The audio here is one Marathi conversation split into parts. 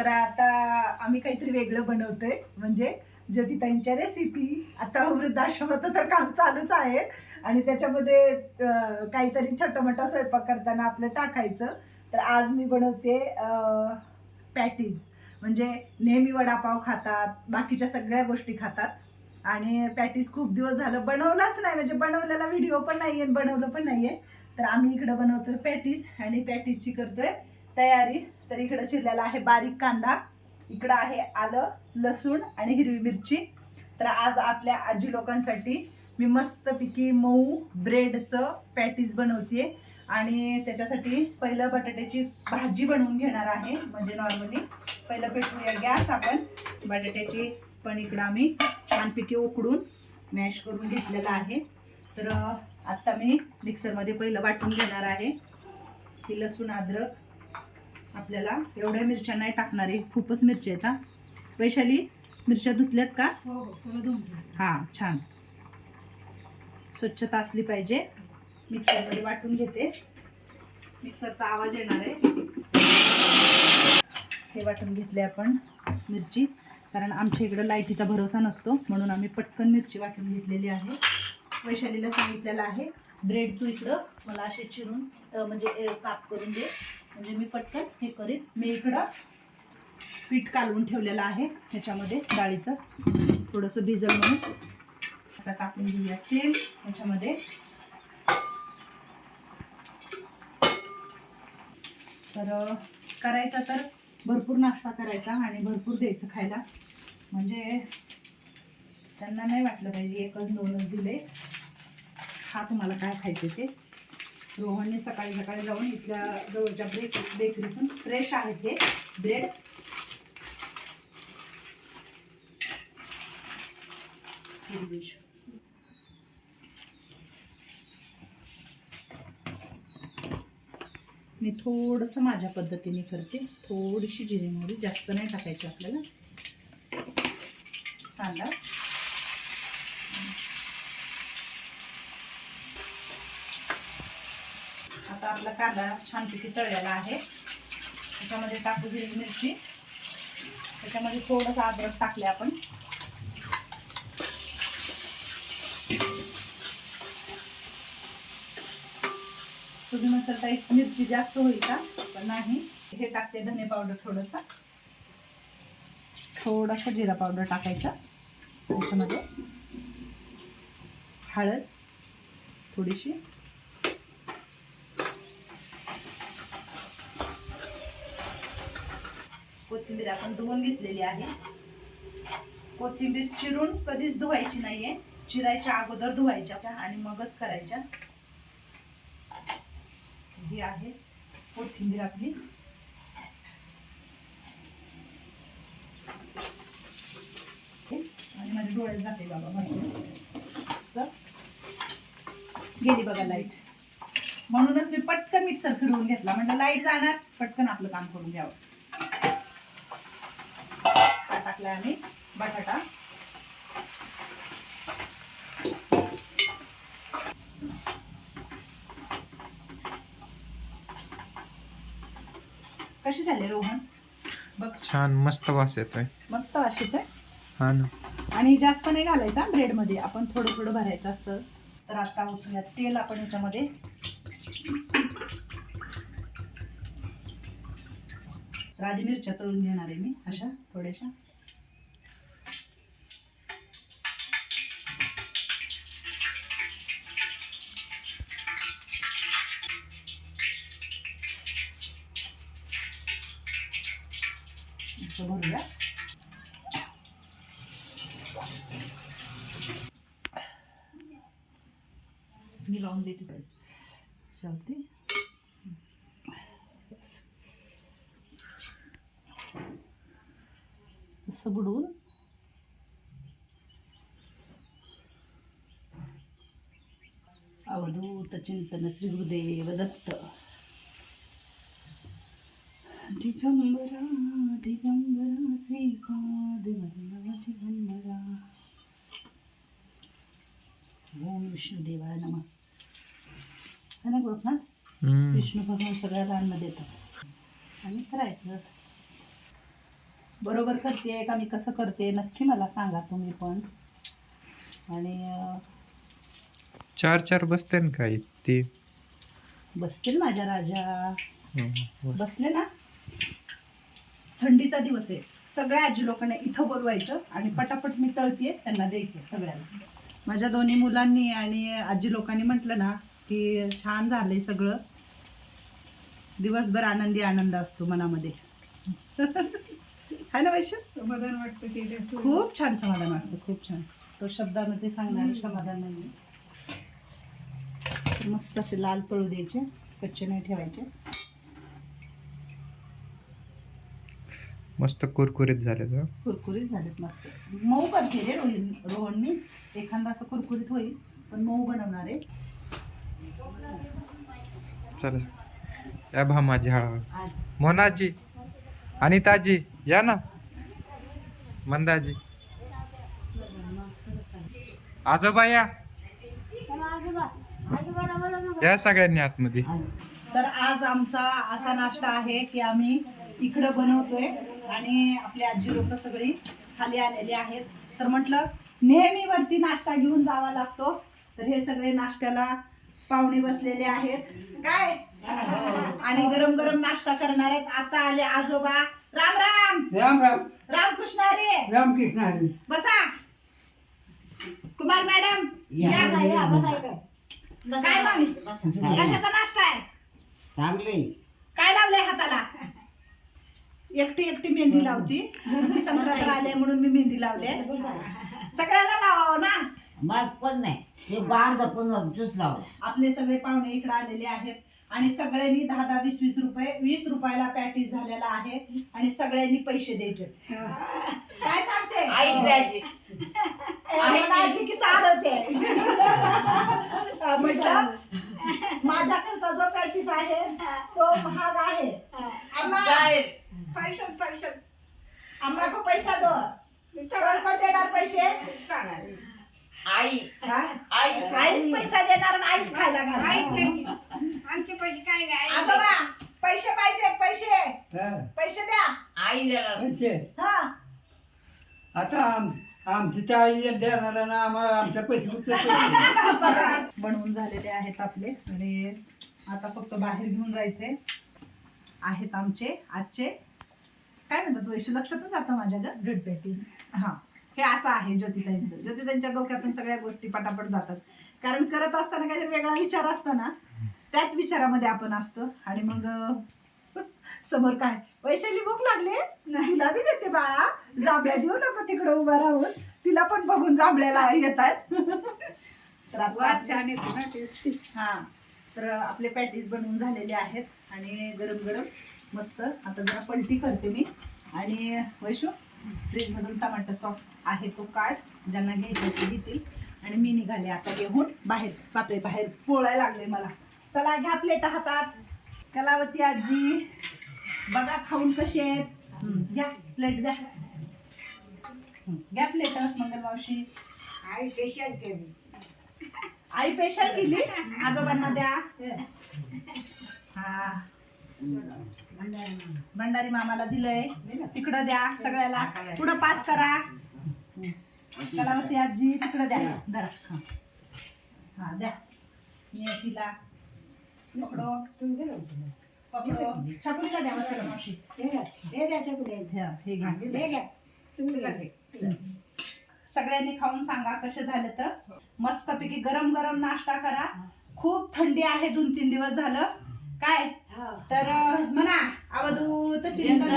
तर आता आम्ही काहीतरी वेगळं बनवतोय. म्हणजे ज्योतिताईंच्या रेसिपी आता वृद्धाश्रमाचं तर काम चालूच आहे. आणि त्याच्यामध्ये काहीतरी छोटं मोठा स्वयंपाक करताना आपलं टाकायचं. तर आज मी बनवते पॅटीज म्हणजे नेहमी वडापाव खातात बाकीच्या सगळ्या गोष्टी खातात. आणि पॅटीज खूप दिवस झालं बनवलाच नाही. म्हणजे बनवलेला व्हिडिओ पण नाही आणि बनवलं पण नाही आहे तर आम्ही इकडं बनवतोय पॅटीज आणि पॅटीजची करतोय तयारी. तर इकडं चिरलेला आहे बारीक कांदा. इकडं आहे आलं लसूण आणि हिरवी मिरची. तर आज आपल्या आजी लोकांसाठी मी मस्तपैकी मऊ ब्रेडचं पॅटीज बनवते आणि त्याच्यासाठी पहिलं बटाट्याची भाजी बनवून घेणार आहे म्हणजे नॉर्मली. पहिलं पेटवूया म्हणजे गॅस आपण. बटाट्याची पण इकडं आम्ही छानपैकी उकडून मॅश करून घेतलेलं आहे. तर आत्ता मी मिक्सरमध्ये पहिलं वाटून घेणार आहे. ही लसूण अद्रक आपल्याला एवढ्या मिरच्या नाही टाकणार आहे खूपच मिरच्या आहेत हा. वैशाली मिरच्या धुतल्यात का? हो हो. हां छान. स्वच्छता असली पाहिजे. मिक्सरमध्ये वाटून घेते. मिक्सरचा आवाज येणार आहे. हे वाटून घेतले आपण मिरची. कारण आमच्या इकडं लाईटीचा भरोसा नसतो म्हणून आम्ही पटकन मिरची वाटून घेतलेली आहे. वैशालीला सांगितलेलं आहे ब्रेड तू इकडं मला असे चिरून म्हणजे काप करून दे. म्हणजे मी पटकन हे करीन. मी इकडं पीठ कालवून ठेवलेलं आहे. ह्याच्यामध्ये डाळीचं थोडंसं भिजल म्हणून. आता टाकून घेऊया तेल. ह्याच्यामध्ये तर करायचा तर भरपूर नाश्ता करायचा आणि भरपूर द्यायचं खायला. म्हणजे त्यांना नाही वाटलं पाहिजे एकच दोनच दिले. हा तुम्हाला काय खायचं ते. रोहनने सकाळी सकाळी जाऊन इथल्या जवळच्या ब्रेक बेकरीतून फ्रेश आहेत ते ब्रेड मी थोडंसं माझ्या पद्धतीने करते. थोडीशी जिरे मोहरी जास्त नाही टाकायची आपल्याला. कांदा आता आपला कांदा छानपैकी तळलेला आहे. त्याच्यामध्ये टाकू हिरवी मिरची. त्याच्यामध्ये थोडंसं अद्रक टाकले आपण. तुम्ही म्हणता तर मिरची जास्त होईल का? पण नाही. हे टाकते धने पावडर थोडंसं. थोडासा जिरा पावडर टाकायचा त्याच्यामध्ये. हळद थोडीशी. कोथिंबीर आपण धुवून घेतलेली आहे. कोथिंबीर चिरून कधीच धुवायची नाहीये. चिरायच्या अगोदर धुवायच्या आणि मगच करायच्या. ही आहे कोथिंबीर आपली. आणि माझ्या डोळ्यात जाते बाबा भरपूर गेली बघा लाइट म्हणूनच मी पटकन मिक्सर फिरवून घेतला. म्हणजे लाइट जाणार पटकन आपलं काम करून घ्यावं. टाकलाय आम्ही बटाटा. कशी झाले रोहन? बघ. छान मस्त वास येतोय. मस्त हा ना. आणि जास्त नाही घालायचा ब्रेडमध्ये आपण थोडं थोडं भरायचं असतं. तर आता ओतूया तेल आपण ह्याच्यामध्ये राधी मिरच्या तळून घेणार आहे मी अशा थोड्याशा. मी लावून देते पाहिजे चालते असं बुडवून अवधूत चिंतन श्री गुरुदेव दत्त दिगंबरा दिगंबरा श्रीपाद वल्लभ दिगंबरा ओम विष्णुदेवाय नमः ना. विष्णू भगवान सगळ्या रानमध्ये येतात आणि करायचं. बरोबर करते का मी कसं करते नक्की मला सांगा तुम्ही पण. आणि चार चार बसते ना काही ते बसतील माझ्या राजा. बस. बसले ना? थंडीचा दिवस आहे. सगळ्या आजी लोकांना इथं बोलवायचं आणि पटापट मी तळतीये त्यांना द्यायचं सगळ्यांना. माझ्या दोन्ही मुलांनी आणि आजी लोकांनी म्हटलं ना की छान झालंय सगळं. दिवसभर आनंदी आनंद असतो मनामध्ये. है ना वैश्य? समाधान वाटतं केल्याचं खूप छान समाधान वाटतं खूप छान. तो शब्दामध्ये सांगणारे समाधान नाही मस्त असे लाल तळू द्यायचे कच्चे नाही ठेवायचे. मस्त कुरकुरीत झाले कुरकुरीत झालेत मस्त. मऊ करते रे रोहिन रोहन मी एखादा असं कुरकुरीत होईल पण मऊ बनवणार आहे. चला. या भा माझी हळूहळू. मोनाजी अनिताजी या ना. मंदाजी. आजोबा या. या सगळ्यांनी आतमध्ये. तर आज आमचा असा नाश्ता आहे की आम्ही इकडं बनवतोय आणि आपली आजी लोक सगळी खाली आलेली आहेत. तर म्हटलं नेहमीवरती नाश्ता घेऊन जावा लागतो. तर हे सगळे नाश्त्याला पाहुणे बसलेले आहेत. काय? आणि गरम गरम नाश्ता करणार आहेत. आता आले आजोबा. राम राम. राम राम. रामकृष्ण रे. रामकृष्ण हरी बसा. कुमार मॅडम या या बसा इकडे. काय मग कशाचा नाश्ता आहे? चांगले. काय लावलंय हाताला? एकटी एकटी मेहंदी लावती. ती संक्रांत आले म्हणून मी मेहंदी लावले. सगळ्याला लावावं ना? मग पण नाही. ते गार जपून ज्यूस लावला आपले सगळे पाहुणे इकडे आलेले आहेत. आणि सगळ्यांनी दहा दहा वीस वीस रुपये वीस रुपयाला पॅटीस झालेला आहे. आणि सगळ्यांनी पैसे द्यायचे. काय सांगते? आजी की म्हटलं माझ्याकडचा जो पॅटीस आहे तो महाग आहे. आम्हा पैसे पैसे. आम्हाला को पैसा दो. कोण देणार पैसे. आई. हा? आई. आईच पैसा देणार आणि आईच खायला घालणार. आमचे पैसे काय नाही आजोबा पैसे पाहिजेत पैसे. पैसे द्या. आई देणार. हा. आता आम आमची ताई देणार ना आम्हाला आमच्या पैसे कुठले पैसे? बनवून झालेले आहेत आपले. आणि आता फक्त बाहेर घेऊन जायचे आहेत आमचे आजचे. काय म्हणतात वैशू? लक्षातच जातं माझ्या ग? ब्रेड पॅटीस हा. हे असं आहे ज्योतिताईंचं. ज्योतिताईंच्या डोक्यातून सगळ्या गोष्टी पटापट जातात. कारण करत असताना काहीतरी वेगळा विचार असतो ना त्याच विचारामध्ये आपण असतो. आणि मग समोर काय? वैशाली भूक लागली? तिला बी देते बाळा. जांभळ्या देऊ नको तिकडं उभा राहून. तिला पण बघून जांभळ्याला येत आहेत तर हा. तर आपले पॅटीस बनवून झालेले आहेत. आणि गरम गरम मस्त. आता जरा पलटी करते मी. आणि वैशू फ्रीजमधून टमाटर सॉस आहे तो काढ ज्यांना घ्यायचं ते घेतील. आणि मी निघाले आता घेऊन बाहेर. बापरे बाहेर पोळायला लागले मला. चला घ्या प्लेट हातात. कलावती आजी बघा खाऊन कशी आहेत. घ्या प्लेट द्या घ्या प्लेट मंगल मावशी. आई स्पेशल केली. आई स्पेशल केली? आजोबांना द्या. हा. भंडारी मामाला दिलंय. तिकडं द्या सगळ्याला. पुढं पास करा. कलावती आजी तिकडं द्या. धरा. हा. हा द्या. तिला. पकडो. पकडो. छकुलीला द्या वरच्या मावशी? हे ह्या, हे घ्या. हे घ्या. तुम्ही. सगळ्यांनी खाऊन सांगा कसे झाले तर. मस्तपैकी गरम गरम नाश्ता करा. खूप थंडी आहे दोन तीन दिवस झालं. काय? तर अं, म्हणा अवधूत चिंतन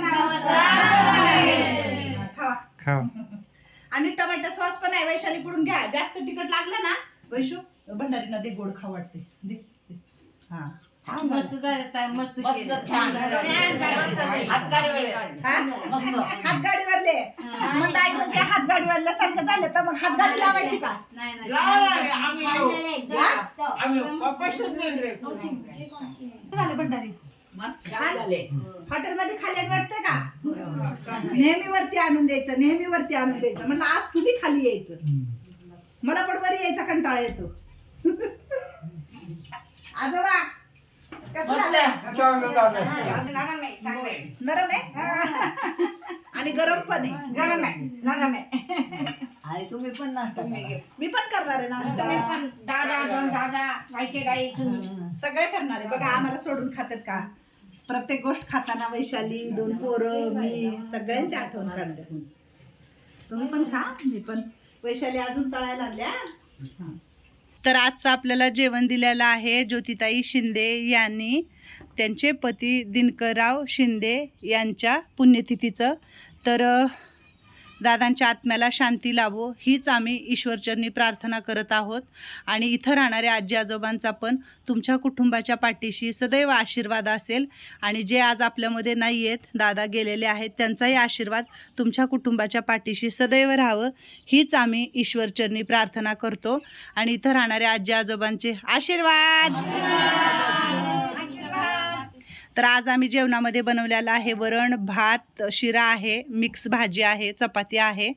नावाचं. आणि टमाटर सॉस पण आहे वैशाली कडून घ्या. जास्त तिखट लागलं ना वैशू भंडारीनं दे गोड खाऊ वाटते. दे दे. हा मस्त छान हातगाडी वेळे हा? हातगाडीवरले? मग आई म्हणते हातगाडीवरल्या सारखं झालं तर मग हातगाडी लावायची का? झाले भंडारी. हॉटेलमध्ये खाली वाटतंय का? नेहमी वरती आणून द्यायचं नेहमी वरती आणून द्यायचं. म्हणलं आज तुम्ही खाली यायचं? मला पण वरी यायचा कंटाळा येतो. आजोबा कसं झालं? चांगलं चांगलं. आहे. नरम आहे? आणि गरम पण आहे. गरम आहे गरम आहे. आई तुम्ही पण नाश्ता करा. मी पण करणार आहे तुम्ही नाश्ता पण दादा दोन दादा पैसे गाई तुम्ही सगळे करणार आहे. बघा आम्हाला सोडून खातात का? प्रत्येक गोष्ट खाताना वैशाली दोन पोरं मी सगळ्यांची आठवण काढते. तुम्ही पण खा मी पण. वैशाली अजून तळायला लागल्या? तर आजचं आपल्याला जेवण दिलेलं आहे ज्योतिताई शिंदे यांनी त्यांचे पती दिनकरराव शिंदे यांच्या पुण्यतिथीचं. तर दादांच्या आत्म्याला शांती लावो हीच आम्ही ईश्वरचरणी प्रार्थना करत आहोत. आणि इथं राहणाऱ्या आजी आजोबांचा पण तुमच्या कुटुंबाच्या पाठीशी सदैव आशीर्वाद असेल. आणि जे आज आपल्यामध्ये नाही आहेत दादा गेलेले आहेत त्यांचाही आशीर्वाद तुमच्या कुटुंबाच्या पाठीशी सदैव राहावं हीच आम्ही ईश्वरचरणी प्रार्थना करतो. आणि इथं राहणाऱ्या आजी आजोबांचे आशीर्वाद! तर आज आम्ही जेवणामध्ये बनवलेलं आहे वरण भात शिरा आहे मिक्स भाजी आहे चपाती आहे.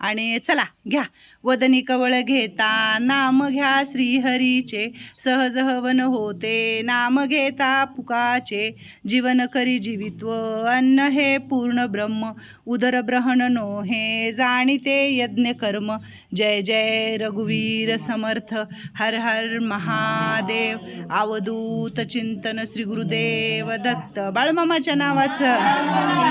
आणि चला घ्या. वदनी कवळ घेता नाम घ्या श्रीहरीचे. सहज हवन होते नाम घेता पुकाचे. जीवन करी जीवित्व अन्न हे पूर्ण ब्रह्म. उदर ब्रहण नो हे जाणीते यज्ञ कर्म. जय जय रघुवीर समर्थ हर हर महादेव. अवधूत चिंतन श्री गुरुदेव दत्त. बाळमामाच्या नावाचं.